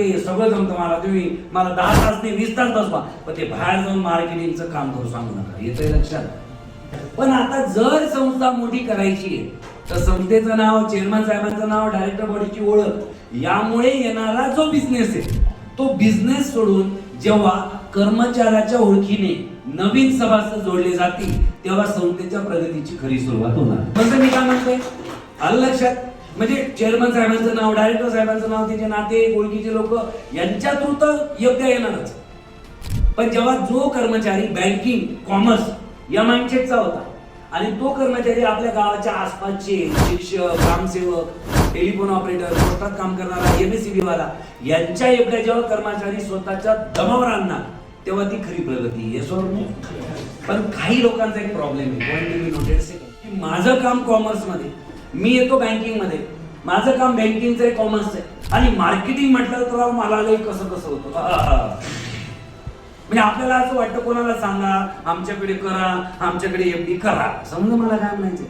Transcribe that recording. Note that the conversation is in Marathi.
ते सगळं जमतं मला. तुम्ही मला दहा तास नाही वीस तास बसवा. पण ते बाहेर जाऊन मार्केटिंगचं काम करू सांगू नका. येतंय लक्षात? पण आता जर संस्था मोठी करायची आहे तर संस्थेचं नाव चेअरमॅन साहेबांचं नाव डायरेक्टर बॉडीची ओळख यामुळे येणारा जो बिझनेस आहे तो बिझनेस सोडून जेव्हा कर्मचाऱ्याच्या ओळखीने नवीन सभासद जोडले जातील तेव्हा संस्थेच्या प्रगतीची खरी सुरुवात होणार. मी काय म्हणतोय? आलं लक्षात? म्हणजे चेअरमन साहेबांचं नाव डायरेक्टर साहेबांचं नाव त्याचे नाते ओळखीचे लोक यांच्या थ्रू तर योग्य येणारच. पण जेव्हा जो कर्मचारी बँकिंग कॉमर्स या माइंडसेटचा होता आणि तो कर्मचारी आपल्या गावाच्या आसपासचे शिक्षक ग्रामसेवक टेलिफोन ऑपरेटर पोस्टात काम करणारा एमएससीबी वाला यांच्या एवढ्या जेव्हा कर्मचारी स्वतःच्या दमावर आणणार तेव्हा ती खरी प्रगती आहे पण काही लोकांचा एक प्रॉब्लेम आहे. की माझं काम कॉमर्समध्ये मी येतो बँकिंगमध्ये माझं काम बँकिंगचं आहे कॉमर्स आहे. आणि मार्केटिंग म्हटलं तर मला लई कसं कसं होतं. म्हणजे आपल्याला असं वाटतं कोणाला सांगा आमच्याकडे करा आमच्याकडे एफडी करा. समजा मला काय म्हणायचं